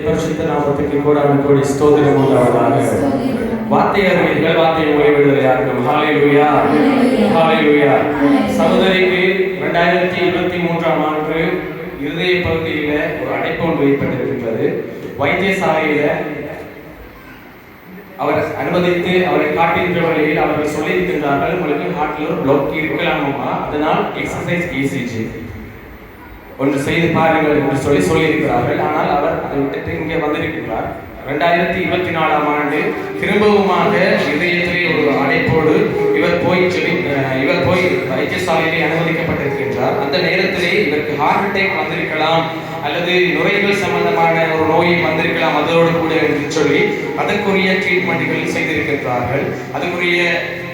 பரிசுத்த நாமத்துக்கு கோடான கோடி ஸ்தோத்திரம் உண்டாவதாக அறிவீர்கள் வார்த்தையை சகோதரிக்கு ரெண்டாயிரத்தி இருபத்தி மூன்றாம் ஆண்டு இருதய பகுதியில ஒரு அடைப்பு ஒன்று ஏற்பட்டிருக்கின்றது வைத்தியசாலையில அவர் அனுமதித்து அவரை காட்டுகின்ற வழியில் அவர்கள் சொல்லியிருக்கின்றார்கள் உங்களுக்கு ஹார்ட்ல ஒரு பிளாக் இருக்கலாமா அதனால் எக்ஸசைஸ் இசிஜி ஒன்று செய்து பாருங்கள் என்று சொல்லி சொல்லியிருக்கிறார்கள் ஆனால் அவர் விட்டுட்டு இங்கே வந்திருக்கிறார் ரெண்டாயிரத்தி இருபத்தி நாலாம் ஆண்டு திரும்பவுமாக இதயத்திலே ஒரு அடைப்போடு இவர் போய் சொல்லி இவர் போய் வைத்தியசாலையிலே அனுமதிக்கப்பட்டிருக்கின்றார். அந்த நேரத்திலே இவருக்கு ஹார்ட் அட்டாக் வந்திருக்கலாம் அல்லது நுரையீரல் சம்பந்தமான ஒரு நோய் வந்திருக்கலாம் அதோடு கூட என்று சொல்லி அதற்குரிய ட்ரீட்மெண்ட்டுகள் செய்திருக்கின்றார்கள். அதுக்குரிய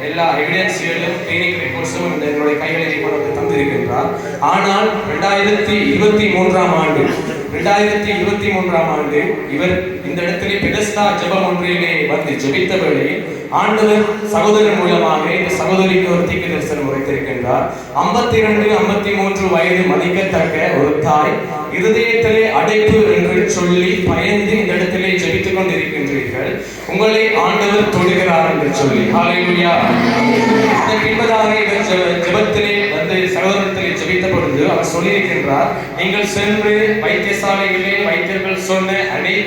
எல்லா எவிடன்ஸ்களும் கிளினிக் ரிப்போர்ட்ஸும் இந்த என்னுடைய கைகளில் கொண்டு தந்திருக்கின்றார். ஆனால் ரெண்டாயிரத்தி இருபத்தி மூன்றாம் ஆண்டு இரண்டாயிரத்தி இருபத்தி மூன்றாம் ஆண்டு இவர் இந்த இடத்திலே பெதஸ்தா ஜெபம் ஒன்றிலே வந்து ஜெபித்த வேளையில் ஆண்டவர் சகோதரன் மூலமாக இந்த சகோதரிக்கு ஒரு தீர்க்க தரிசனம் உரைத்திருக்கின்றார் ஐம்பத்தி இரண்டு ஐம்பத்தி மூன்று வயது மதிக்கத்தக்க ஒரு தாய் இருதயத்திலே அடைப்பு என்று சொல்லி பயந்து இந்த இடத்திலே ஜெபித்துக் கொண்டிருக்கின்றீர்கள். உங்களை ஆண்டவர் தொழுகிறார் என்று சொல்லி. ஹalleluya இந்த பின்பதாக இவர் ஜெப- ஜெபத்திலே வந்து சகோதரத்திலே ஜெபித்த பொழுது அவர் சொல்லியிருக்கின்றார் நீங்கள் சென்று வைத்திய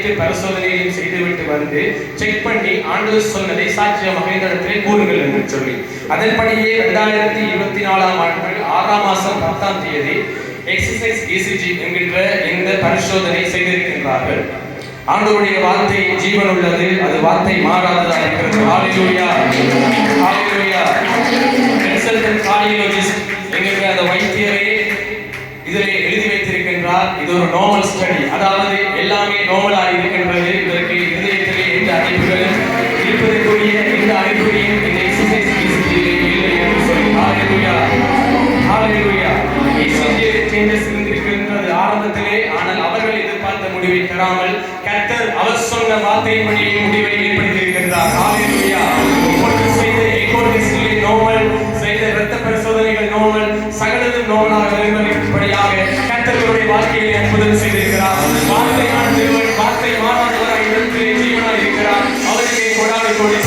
அனைத்து பரிசோதனைகளையும் செய்துவிட்டு வந்து செக் பண்ணி ஆண்டவர் சொன்னதை சாட்சியமாக இந்த இடத்திலே கூறுங்கள் என்று சொல்லி. அதன்படியே இரண்டாயிரத்தி இருபத்தி நாலாம் ஆண்டு ஆறாம் மாசம் பத்தாம் தேதி எக்ஸசைஸ் இசிஜி என்கின்ற இந்த பரிசோதனை செய்திருக்கின்றார்கள். ஆண்டவருடைய வார்த்தை ஜீவன் உள்ளது அது வார்த்தை மாறாததாக இருக்கிறது. ஹalleluya ஹalleluya கன்சல்டன்ட் கார்டியோலஜிஸ்ட் என்கின்ற அந்த வைத்தியரை வைத்திருக்கின்றார் இது ஒரு நோமல் ஸ்டடி அதாவது எல்லாமே நோமலாக இருக்கின்றது. இதற்கு இதயத்திலே எந்த அடைப்புகளும் இருப்பதற்குரிய எந்த அறிகுறியும் இந்த எக்ஸசைஸ் பிசிக்கிலே இல்லை என்று சொல்லி. ஹalleluya ஹalleluya இசிஜி சேஞ்சஸ் இருந்திருக்கின்றது ஆரம்பத்திலே. ஆனால் அவர்கள் எதிர்பார்த்த முடிவை தராமல் கர்த்தர் அவர் சொன்ன வார்த்தையின்படி முடிவை ஏற்படுத்தியிருக்கின்றார் ஹalleluya செய்த எக்கோ டெஸ்டிலே நோமல் செய்த இரத்த பரிசோதனைகள் நோமல் சகலதும் நோமலாக இருந்தபடியாக அற்புதம் செய்திருக்கிறார். வார்த்தையான தேவன் வார்த்தை மாறாதவராக இருந்து ஜீவனாக இருக்கிறார். அவருடைய கொடாவை கொடி